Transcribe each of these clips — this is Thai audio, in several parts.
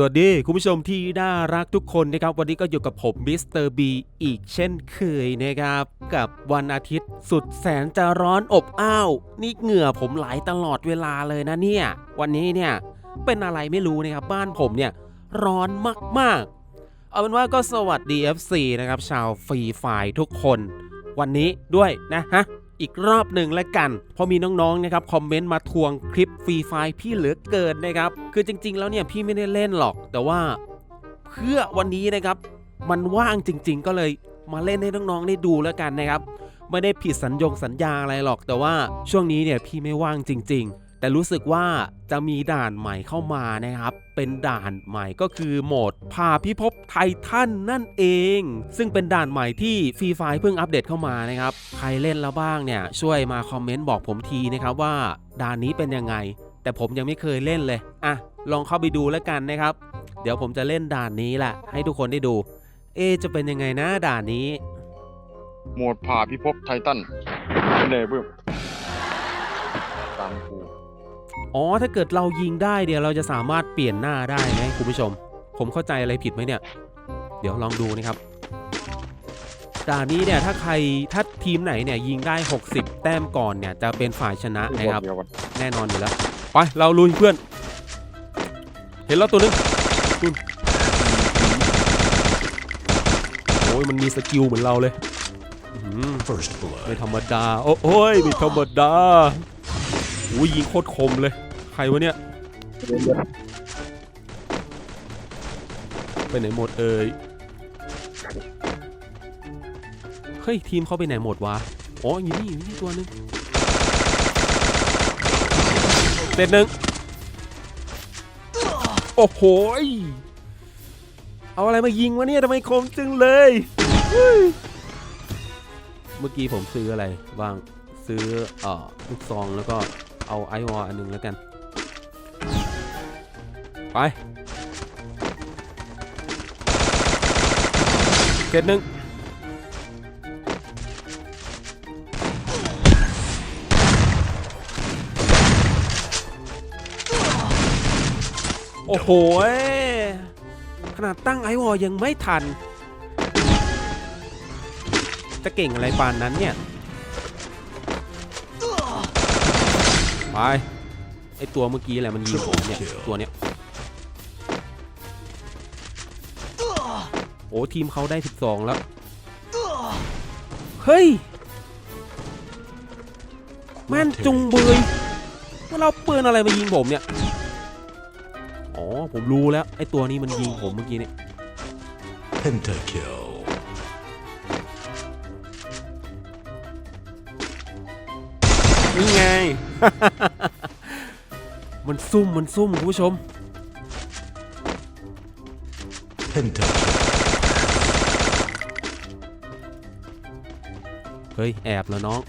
สวัสดีคุณผู้ชมที่น่ารักทุกคนนะครับ วันนี้ก็อยู่กับผมมิสเตอร์บีอีกเช่นเคยนะครับ กับวันอาทิตย์สุดแสนจะร้อนอบอ้าว นี่เหงื่อผมไหลตลอดเวลาเลยนะเนี่ย วันนี้เนี่ยเป็นอะไรไม่รู้นะครับ บ้านผมเนี่ยร้อนมากๆ เอาเป็นว่าก็สวัสดี FC นะครับ ชาวฟรีไฟทุกคน วันนี้ด้วยนะฮะ อีกรอบหนึ่งแล้วกันพอมีน้องๆนะครับคอมเมนต์มาทวงคลิปฟรีไฟพี่เหลือเกินนะครับคือจริง ๆ แล้วเนี่ยพี่ไม่ได้เล่นหรอก แต่ว่าเพื่อวันนี้นะครับ มันว่างจริง ๆ ก็เลยมาเล่นให้น้องๆได้ดูแล้วกันนะครับ ไม่ได้ผิดสัญญงสัญญาอะไรหรอก แต่ว่าช่วงนี้เนี่ยพี่ไม่ว่างจริง ๆ แต่รู้สึกว่าจะมีด่านใหม่เข้ามานะครับ เป็นด่านใหม่ก็คือโหมดพาพิภพไททันนั่นเอง ซึ่งเป็นด่านใหม่ที่ฟรีไฟเพิ่งอัปเดตเข้ามานะครับ ใครเล่นแล้วบ้างเนี่ยช่วยมาคอมเมนต์บอกผมทีนะครับว่าด่านนี้เป็นยังไง แต่ผมยังไม่เคยเล่นเลยอะลองเข้าไปดูแล้วกันนะครับ เดี๋ยวผมจะเล่นด่านนี้แหละให้ทุกคนได้ดู เอ จะเป็นยังไงนะด่านนี้โหมดผ่าพิภพไททันเป็นไงเพิ่มตามกู อ๋อ ถ้าเกิดเรายิงได้เดี๋ยวเราจะสามารถเปลี่ยนหน้าได้ไหมคุณผู้ชม ผมเข้าใจอะไรผิดไหมเนี่ย เดี๋ยวลองดูนะครับด่านนี้เนี่ยถ้าใครถ้าทีมไหนเนี่ยยิงได้ 60 แต้มก่อนเนี่ยจะเป็นฝ่ายชนะนะครับเดียวกันแน่นอนอยู่แล้ว ไปเราลุยเพื่อน เห็นแล้วตัวนึงนู่นโอ้ยมันมีสกิลเหมือนเราเลยอื้อหือ First blood. ไม่ธรรมดาโอ้โอ้ยไม่ธรรมดา อุ้ยยิงโคตรคมเลย ใครวะเนี่ย ไปไหนหมดเอ่ย เฮ้ย ทีมเขาไปไหนหมดวะ อ๋ออยู่นี่อยู่นี่ตัวหนึงเสร็จหนึ่งโอ้โห เอาอะไรมายิงวะเนี่ยทำไมคมจังเลย เมื่อกี้ผมซื้ออะไรบ้าง ซื้ออ่อลูกซองแล้วก็ เอาไอวอลอันหนึงแล้วกัน ไปเกตหนึ่งโอ้โห ขนาดตั้งไอวอลยังไม่ทัน จะเก่งอะไรปานนั้นเนี่ย ไปไอตัวเมื่อกี้แหละมันยิงผมเนี่ยตัวเนี้ยโอ้ทีมเขาได้ 12 แล้ว เฮ้ยแม่นจุงเบยว่าเราปืนอะไรมายิงผมเนี่ย อ๋อ ผมรู้แล้ว ไอตัวนี้มันยิงผมเมื่อกี้เนี่ย Pentakill. นี่ไง มันซุ่มมันซุ่มคุณผู้ชม Penta. เฮ้ย แอบแล้วน้อง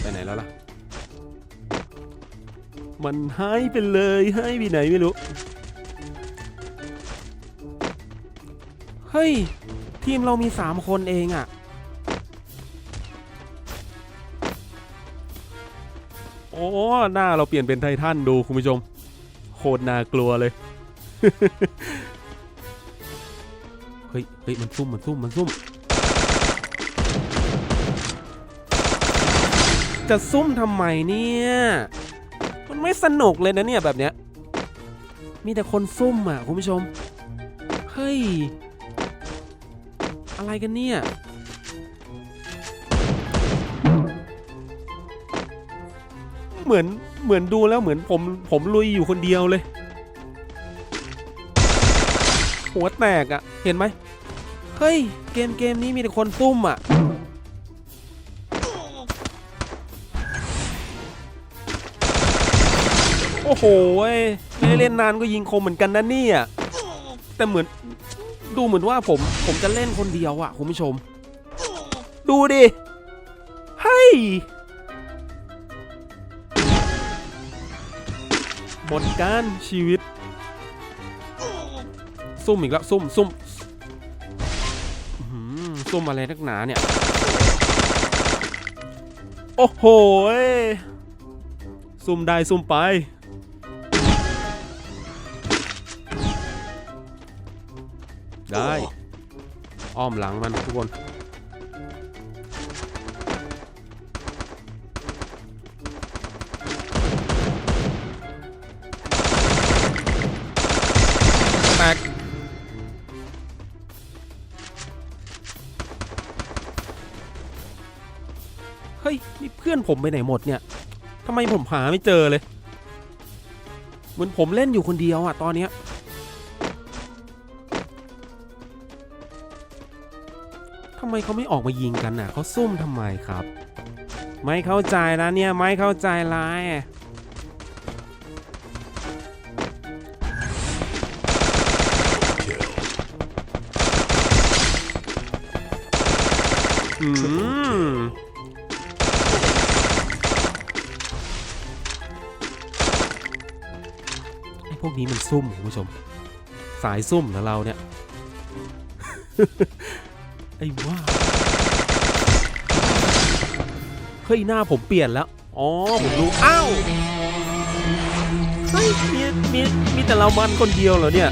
ไปไหนแล้วล่ะ มันหายไปเลยหายไปไหนไม่รู้ เฮ้ย ทีมเรามีสามคนเองอะ่ะ อ้หน้าเราเปลี่ยนเป็นไททันดูคุณผู้ชม โคตรน่ากลัวเลย เฮ้ยเฮ้ยมันซุ่มมันซุ่มมันซุ่ม จะซุ่มทำไมเนี่ย มันไม่สนุกเลยนะเนี่ยแบบเนี้ย มีแต่คนซุ่มอะคุณผู้ชม เฮ้ย อะไรกันเนี่ย เหมือนเหมือนดูแล้วเหมือนผมผมลุยอยู่คนเดียวเลย หัวแตกอะ่ะ เห็นไหมเฮ้ย เกมเกมนี้มีแต่คนซุ่มอะ่ะโอ้โหไม่ได้เล่นนานก็ยิงคมเหมือนกันนะเนี่ยแต่เหมือนดูเหมือนว่าผมผมจะเล่นคนเดียวอะ่ะคุณผู้ชม ดูดิเฮ้ย หมดการชีวิต ซุ่มอีกแล้วซุ่มซุ่มซุ่มอะไรนักหนาเนี่ย โอ้โหซุ่มได้ซุ่มไป ได้ อ้อมหลังมันทุกคน อนผมไปไหนหมดเนี่ยทำไมผมหาไม่เจอเลย เหมือนผมเล่นอยู่คนเดียวอะตอนเนี้ยทำไมเขาไม่ออกมายิงกันน่ะเขาซุ่มทำไมครับ ไม่เข้าใจนะเนี่ยไม่เข้าใจร Kill. อืม กนี้มันซุ่มคุณผู้ชม สายซุ่มนะเราเนี่ย ไอ้ว่าเฮ้ยหน้าผมเปลี่ยนแล้ว อ๋อ ผมรู้ อ้าวเฮ้ยมีมีมีแต่เรามันคนเดียวเหรอเนี่ย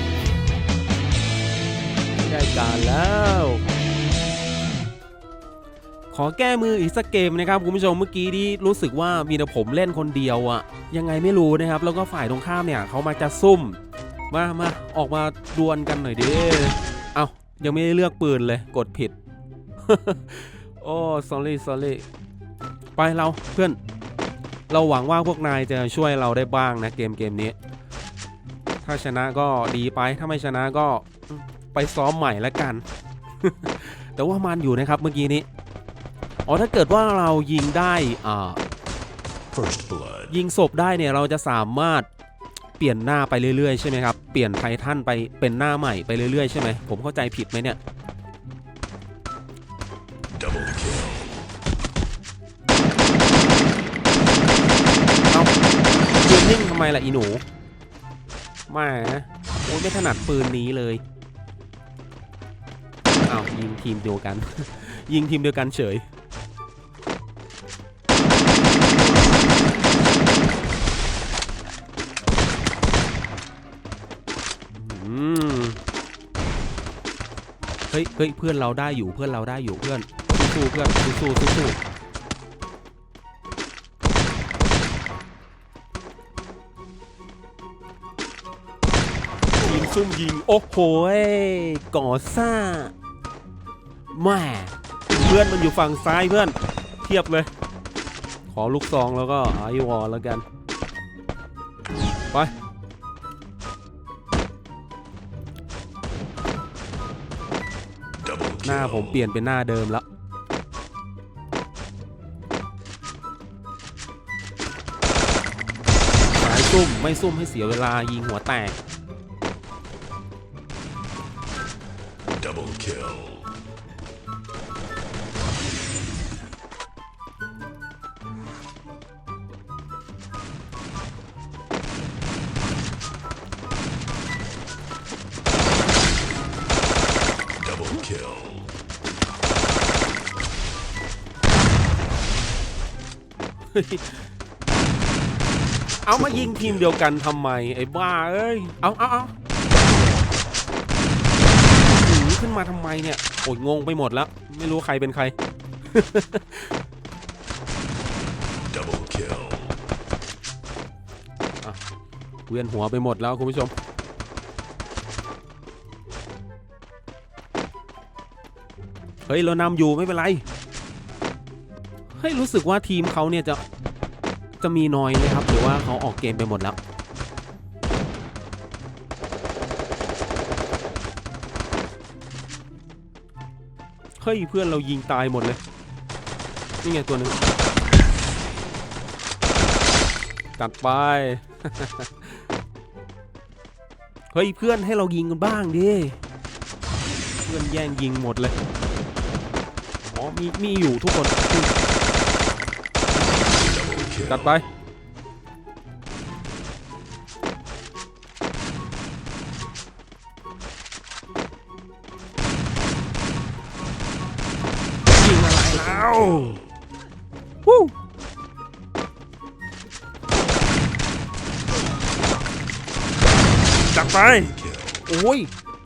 ได้การแล้ว ขอแก้มืออีกสักเกมนะครับคุณผู้ชมเมื่อกี้ที่รู้สึกว่ามีแต่ผมเล่นคนเดียวอะยังไงไม่รู้นะครับ แล้วก็ฝ่ายตรงข้ามเนี่ยเขามาจะซุ่ม มามาออกมาดวลกันหน่อยดิเอายังไม่ได้เลือกปืนเลยกดผิด โอ้ sorry sorry ไปเราเพื่อน เราหวังว่าพวกนายจะช่วยเราได้บ้างนะเกมเกมนี้ ถ้าชนะก็ดีไปถ้าไม่ชนะก็ไปซ้อมใหม่ล้วกัน แต่ว่ามันอยู่นะครับเมื่อกี้นี้ อ๋อถ้าเกิดว่าเรายิงได้อ่า First blood. ยิงศพได้เนี่ยเราจะสามารถเปลี่ยนหน้าไปเรื่อยๆใช่ไหมครับ เปลี่ยนไททันไปเป็นหน้าใหม่ไปเรื่อยๆใช่ไหมผมเข้าใจผิดไหมเนี่ย Double kill. เอ้ายืนนิ่งทำไมล่ะอีหนูแหมาโอ้ยไม่ถนัดปืนนี้เลยอ้าวยิงทีมเดียวกัน ยิงทีมเดียวกันเฉย เฮ้ยเฮ้ยเพื่อนเราได้อยู่เพื่อนเราได้อยู่เพื่อนสู้เพื่อนสู้ๆสู้ๆทีมซุ่มยิงโอ้โหก่อซ่าแม่เพื่อนมันอยู่ฝั่งซ้ายเพื่อน เทียบเลย ขอลูกซองแล้วก็ไอวอลแล้วกัน ไป หน้าผมเปลี่ยนเป็นหน้าเดิมแล้วสายซุ่มไม่ซุ่มให้เสียเวลายิงหัวแตก Double kill. เบิลคิลเอามายิงทีมเดียวกันทำไมไอ้บ้าเอ้ย เอาเอาเอาหนีขึ้นมาทำไมเนี่ย โอ้ยงงไปหมดแล้ว ไม่รู้ใครเป็นใครดับเบิลคิลเวียนหัวไปหมดแล้วคุณผู้ชม เฮ้ย เรานำอยู่ไม่เป็นไร เฮ้ยรู้สึกว่าทีมเขาเนี่ยจะจะมีน้อยไหมครับ หรือว่าเขาออกเกมไปหมดแล้วเฮ้ยเพื่อนเรายิงตายหมดเลย นี่ไงตัวนึงตัดไป เฮ้ยเพื่อนให้เรายิงกันบ้างดิ เพื่อนแย่งยิงหมดเลย อ๋อมีมีอยู่ทุกคน จัดไป ยิงอะไรแล้ววู้จัดไป โอ้ย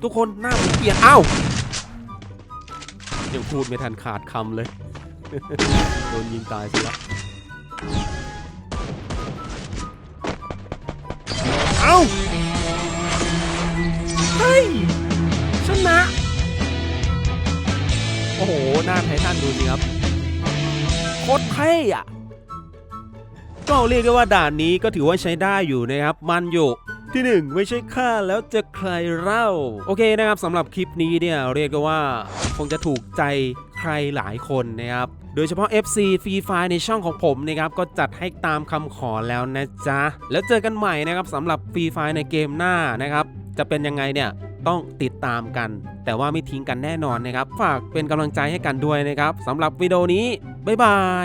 ทุกคนหน้าเปลี่ยนอ้าวยังพูดไม่ทันขาดคำเลย โดนยิงตายซะแล้ว เอ้าเฮ้ยชนะ โอ้โห หน้าไททันดูสิครับ โคตรเท่อะก็เรียกได้ว่าด่านนี้ก็ถือว่าใช้ได้อยู่นะครับ มันอยู่ที่หนึ่งไม่ใช่ข้าแล้วจะใครเล่า โอเคนะครับสำหรับคลิปนี้เนี่ยเรียกได้ว่าคงจะถูกใจ ใครหลายคนนะครับโดยเฉพาะ FC ฟรีไฟในช่องของผมนะครับก็จัดให้ตามคำขอแล้วนะจ๊ะ แล้วเจอกันใหม่นะครับสำหรับฟรีไฟในเกมหน้านะครับ จะเป็นยังไงเนี่ยต้องติดตามกัน แต่ว่าไม่ทิ้งกันแน่นอนนะครับ ฝากเป็นกำลังใจให้กันด้วยนะครับสำหรับวิดีโอนี้ บ๊ายบาย